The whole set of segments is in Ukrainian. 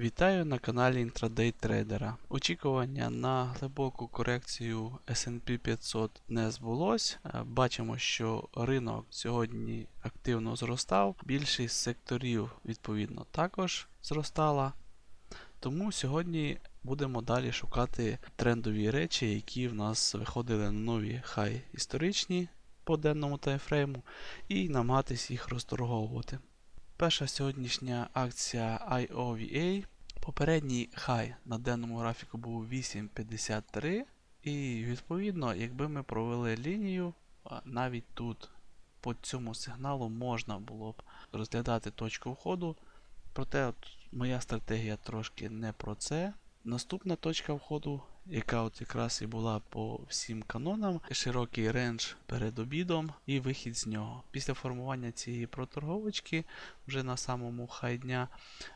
Вітаю на каналі Intraday Трейдера. Очікування на глибоку корекцію S&P 500 не збулось. Е, Бачимо, що ринок сьогодні активно зростав. Більшість секторів відповідно також зростала. Тому сьогодні будемо далі шукати трендові речі, які в нас виходили на нові хай історичні по денному таймфрейму, і намагатись їх розторговувати. Перша сьогоднішня акція IOVA. Попередній хай на денному графіку був 8.53. І відповідно, якби ми провели лінію, навіть тут по цьому сигналу можна було б розглядати точку входу. Проте от моя стратегія трошки не про це. Наступна точка входу, яка от якраз і була по всім канонам, широкий рендж перед обідом і вихід з нього. Після формування цієї проторговочки, вже на самому хай дня,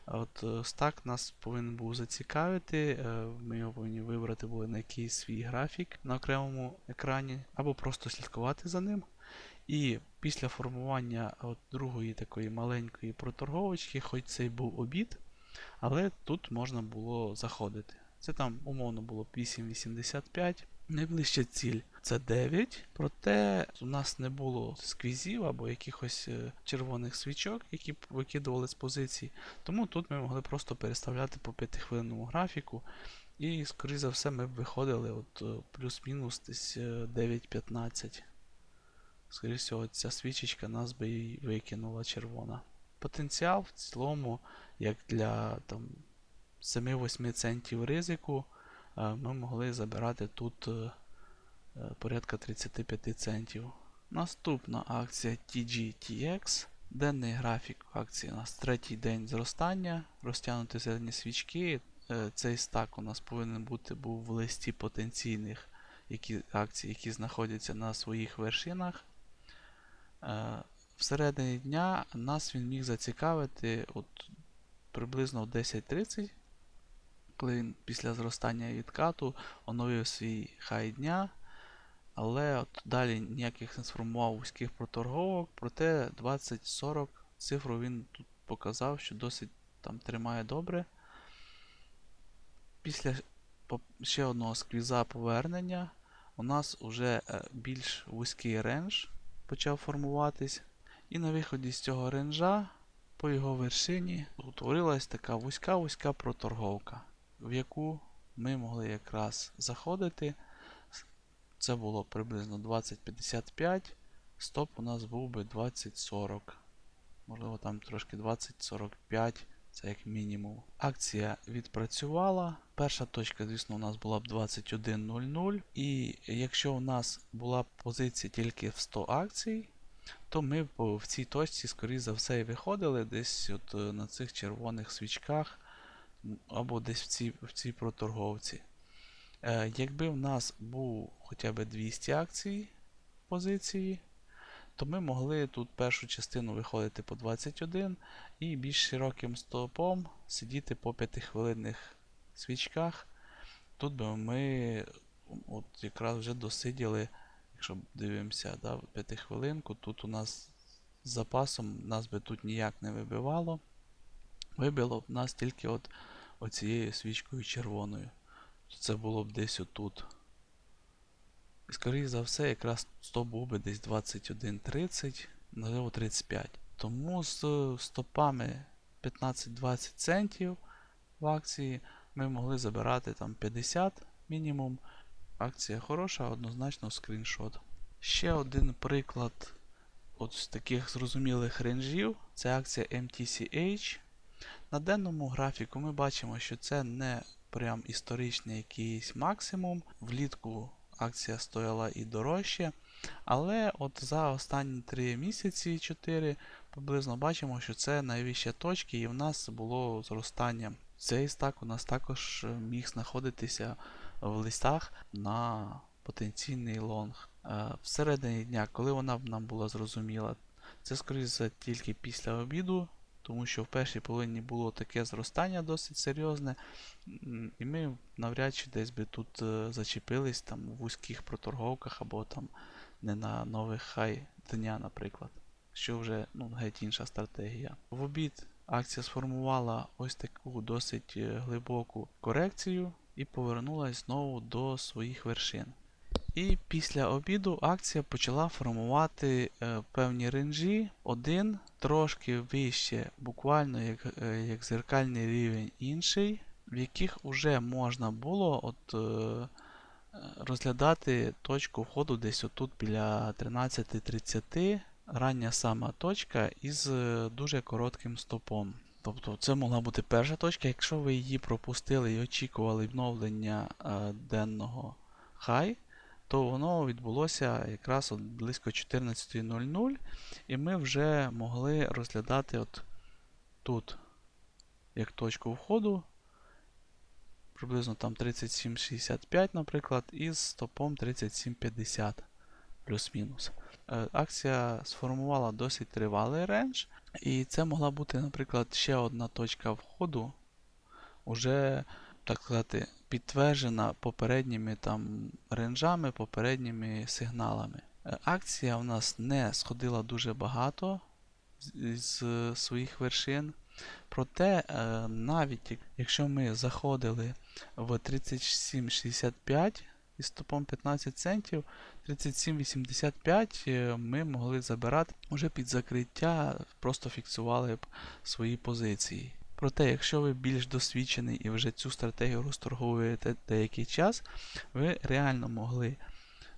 от е, стак нас повинен був зацікавити. е, Ми його повинні вибрати були на якийсь свій графік на окремому екрані, або просто слідкувати за ним. І після формування от другої такої маленької проторговочки, хоч це й був обід, але тут можна було заходити. Це там умовно було б 8,85. Найближча ціль це 9, проте у нас не було сквізів або якихось е, червоних свічок, які викидували з позицій. Тому тут ми могли просто переставляти по 5-хвилинному графіку. І, скоріше за все, ми б виходили от е, плюс-мінус десь е, 9.15. Скоріше всього, ця свічечка нас би і викинула червона. Потенціал в цілому, як для там, 7-8 центів ризику, е, ми могли забирати тут е, е, порядка 35 центів. Наступна акція TGTX. Денний графік акції у нас третій день зростання, розтягнуті зелені свічки. Цей стак у нас повинен бути був в листі потенційних які, акцій, які знаходяться на своїх вершинах. Всередині дня нас він міг зацікавити от приблизно о 10.30, коли він після зростання відкату оновив свій хай дня. Але от далі ніяких не сформував вузьких проторговок, проте 20-40 цифру він тут показав, що досить там тримає добре. Після ще одного сквіза повернення у нас вже е, більш вузький рендж почав формуватись. І на виході з цього ренжа по його вершині утворилась така вузька-вузька проторговка, в яку ми могли якраз заходити. Це було приблизно 20.55. Стоп у нас був би 20.40. Можливо, там трошки 20.45. Це як мінімум. Акція відпрацювала. Перша точка, звісно, у нас була б 21.00. І якщо у нас була б позиція тільки в 100 акцій, то ми в цій точці, скоріш за все, і виходили десь от е, на цих червоних свічках, або десь в цій, в цій проторговці. Е, якби в нас був хоча б 200 акцій позиції, то ми могли тут першу частину виходити по 21 і більш широким стопом сидіти по 5-хвилинних свічках. Тут би ми от якраз вже досиділи, якщо дивимося, да, 5 хвилинку, тут у нас з запасом нас би тут ніяк не вибивало. Вибило б нас тільки от оцією свічкою червоною. Це було б десь отут. І скоріше за все, якраз стоп був би десь 21.30, можливо 35. Тому з е, стопами 15-20 центів в акції ми могли забирати там 50 мінімум. Акція хороша, однозначно скріншот. Ще один приклад от з таких зрозумілих ренжів це акція MTCH. На денному графіку ми бачимо, що це не прям історичний якийсь максимум. Влітку акція стояла і дорожче. Але от за останні 3 місяці 4 приблизно бачимо, що це найвища точка, і в нас було зростання. Цей стак у нас також е, міг знаходитися в листах на потенційний лонг. Е, Всередині дня, коли вона б нам була зрозуміла, це скоріше тільки після обіду, тому що в першій половині було таке зростання досить серйозне, і ми навряд чи десь би тут е, зачепились там в вузьких проторговках або там не на нових хай дня, наприклад. Що вже ну, геть інша стратегія. В обід акція сформувала ось таку досить е, глибоку корекцію і повернулась знову до своїх вершин. І після обіду акція почала формувати е, певні ренжі, один трошки вище, буквально як, е, як зеркальний рівень інший, в яких вже можна було от, е, розглядати точку входу десь отут біля 13.30, рання сама точка із е, дуже коротким стопом. Тобто це могла бути перша точка. Якщо ви її пропустили і очікували відновлення е, денного хай, то воно відбулося якраз от близько 14.00, і ми вже могли розглядати от тут як точку входу, приблизно там 37.65, наприклад, із стопом 37.50 плюс-мінус. Е, Акція сформувала досить тривалий рендж, і це могла бути, наприклад, ще одна точка входу, уже, так сказати, підтверджена попередніми там ренджами, попередніми сигналами. Е, Акція у нас не сходила дуже багато з, з своїх вершин. Проте, е, навіть якщо ми заходили в 37,65 із стопом 15 центів, 37,85 е, ми могли забирати вже під закриття, просто фіксували б свої позиції. Проте, якщо ви більш досвідчений і вже цю стратегію розторговуєте деякий час, ви реально могли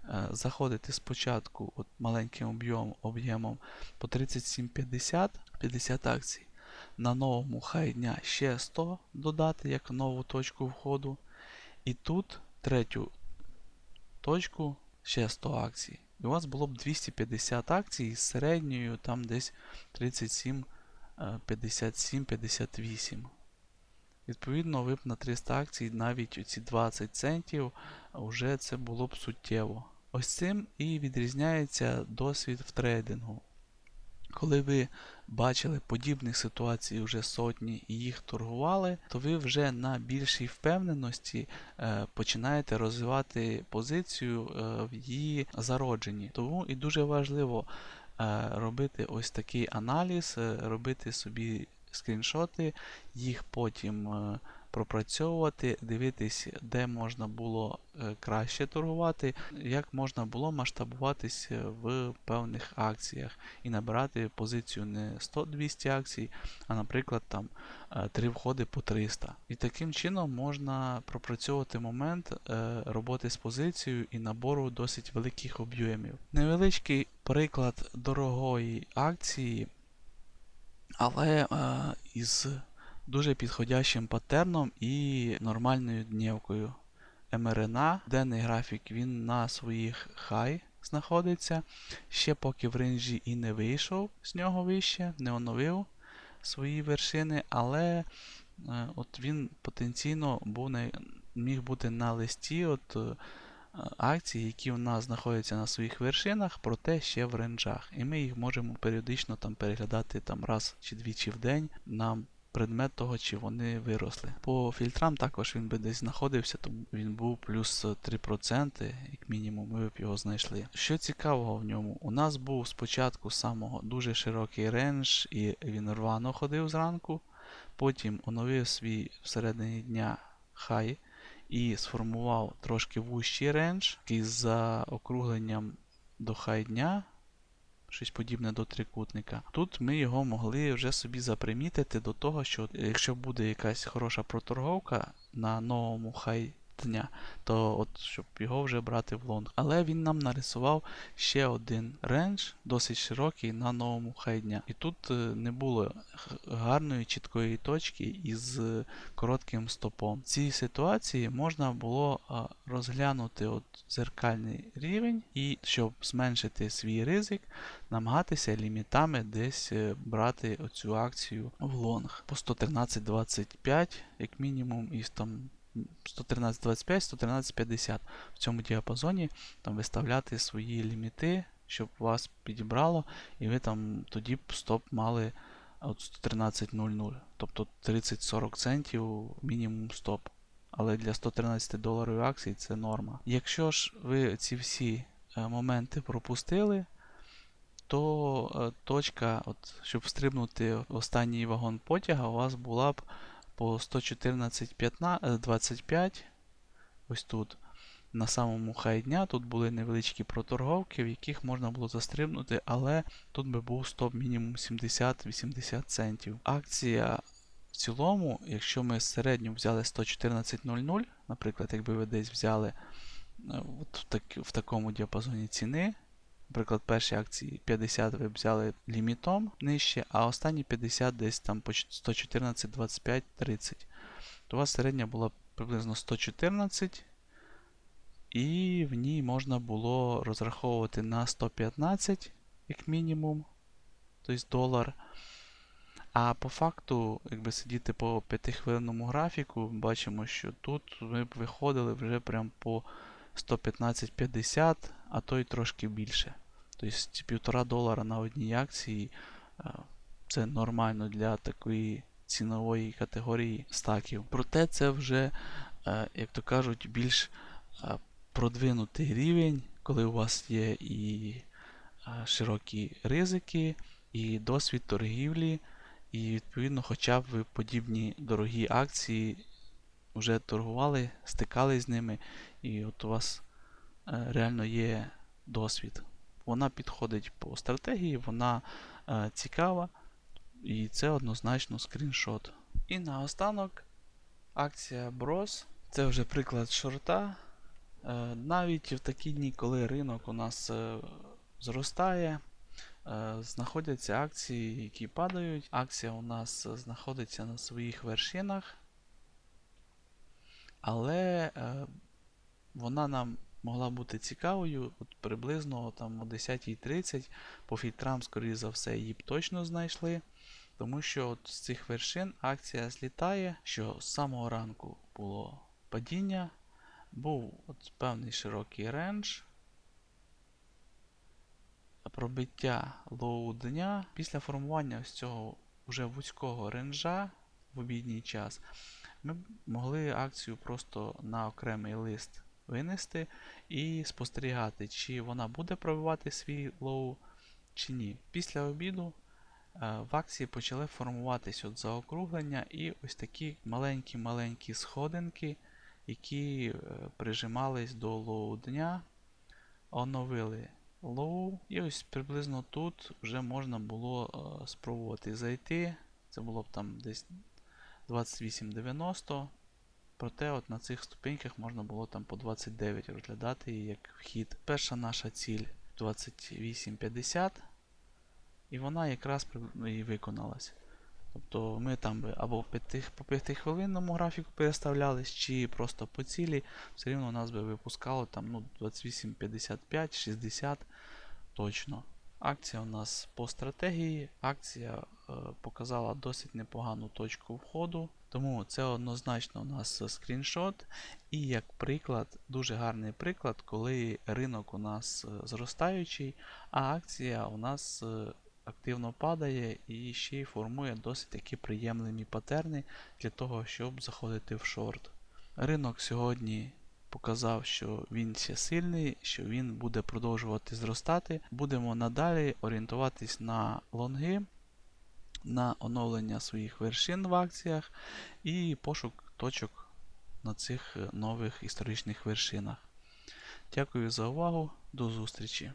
е, заходити спочатку от маленьким об'ємом, об'ємом по 37,50 50 акцій. На новому хай дня ще 100 додати як нову точку входу. І тут третю точку ще 100 акцій. І у вас було б 250 акцій з середньою там десь 37, е, 57, 58. Відповідно, ви б на 300 акцій навіть оці 20 центів вже це було б суттєво. Ось цим і відрізняється досвід в трейдингу. Коли ви бачили подібних ситуацій вже сотні і їх торгували, то ви вже на більшій впевненості е, починаєте розвивати позицію е, в її зародженні. Тому і дуже важливо робити ось такий аналіз, е, робити собі скріншоти, їх потім е, пропрацьовувати, дивитись, де можна було е, краще торгувати, як можна було масштабуватись е, в певних акціях і набирати позицію не 100-200 акцій, а, наприклад, там е, три входи по 300. І таким чином можна пропрацьовувати момент е, роботи з позицією і набору досить великих об'ємів. Невеличкий приклад дорогої акції, але е, із дуже підходящим паттерном і нормальною днівкою. МРНА, денний графік він на своїх хай знаходиться. Ще поки в ренжі і не вийшов з нього вище, не оновив свої вершини, але е, от він потенційно був на, міг бути на листі от, е, акцій, які у нас знаходяться на своїх вершинах, проте ще в ренджах. І ми їх можемо періодично там переглядати там раз чи двічі в день на предмет того, чи вони виросли. По фільтрам також він би десь знаходився, то він був плюс 3%, як мінімум, ми б його знайшли. Що цікавого в ньому, у нас був спочатку самого дуже широкий рендж, і він рвано ходив зранку, потім оновив свій всередині дня хай і сформував трошки вущий рендж, який за округленням до хай дня щось подібне до трикутника. Тут ми його могли вже собі запримітити до того, що якщо буде якась хороша проторговка на новому хай дня, то от щоб його вже брати в лонг. Але він нам нарисував ще один рендж, досить широкий на новому хай дня. І тут е, не було гарної чіткої точки із е, коротким стопом. В цій ситуації можна було розглянути от зеркальний рівень і щоб зменшити свій ризик, намагатися лімітами десь е, брати оцю акцію в лонг по 113.25, як мінімум, із там 113.25, 113.50 в цьому діапазоні там виставляти свої ліміти, щоб вас підібрало, і ви там тоді б стоп мали от 113.00, тобто 30-40 центів мінімум стоп. Але для 113 доларів акцій це норма. Якщо ж ви ці всі е, моменти пропустили, то е, точка, от, щоб встрибнути в останній вагон потяга, у вас була б по 114.25, ось тут. На самому хай дня тут були невеличкі проторговки, в яких можна було застрибнути, але тут би був стоп мінімум 70-80 центів. Акція в цілому, якщо ми середню взяли 114.00, наприклад, якби ви десь взяли е, от так, в такому діапазоні ціни, наприклад, перші акції 50 ви взяли лімітом нижче, а останні 50 десь там по 114, 25, 30, то у вас середня була приблизно 114, і в ній можна було розраховувати на 115 як мінімум, тобто долар. А по факту, якби сидіти по 5-хвилинному графіку, бачимо, що тут ми б виходили вже прям по 115.50, а то й трошки більше. Тобто півтора долара на одній акції е, це нормально для такої цінової категорії стаків. Проте це вже, е, як то кажуть, більш е, продвинутий рівень, коли у вас є і широкі ризики, і досвід торгівлі. І, відповідно, хоча б ви подібні дорогі акції вже торгували, стикались з ними, і от у вас реально є досвід. Вона підходить по стратегії, вона е, цікава, і це однозначно скріншот. І наостанок акція Bros. Це вже приклад шорта. Е, навіть в такі дні, коли ринок у нас е, зростає. Е, знаходяться акції, які падають. Акція у нас знаходиться на своїх вершинах, але е, вона нам могла бути цікавою от приблизно там, о 10.30 по фільтрам, скоріше за все, її б точно знайшли. Тому що от з цих вершин акція злітає, що з самого ранку було падіння, був от певний широкий рендж пробиття лоу дня після формування ось цього вже вузького ренжа в обідній час, ми могли акцію просто на окремий лист винести і спостерігати, чи вона буде пробивати свій лоу, чи ні. Після обіду е, в акції почали формуватись от заокруглення і ось такі маленькі-маленькі сходинки, які е, прижимались до лоу дня, оновили low. І ось приблизно тут вже можна було е, спробувати зайти. Це було б там десь 28,90. Проте от на цих ступеньках можна було там по 29 розглядати її як вхід. Перша наша ціль 28,50. І вона якраз і виконалась. Тобто ми там би або по 5 хвилинному графіку переставлялись, чи просто по цілі, все рівно нас би випускало там ну, 28, 55, 60 точно. Акція у нас по стратегії. Акція е, показала досить непогану точку входу. Тому це однозначно у нас скріншот. І як приклад, дуже гарний приклад, коли ринок у нас е, зростаючий, а акція у нас е, активно падає і ще й формує досить такі приємні патерни для того, щоб заходити в шорт. Ринок сьогодні показав, що він ще сильний, що він буде продовжувати зростати. Будемо надалі орієнтуватись на лонги, на оновлення своїх вершин в акціях і пошук точок на цих нових історичних вершинах. Дякую за увагу, до зустрічі!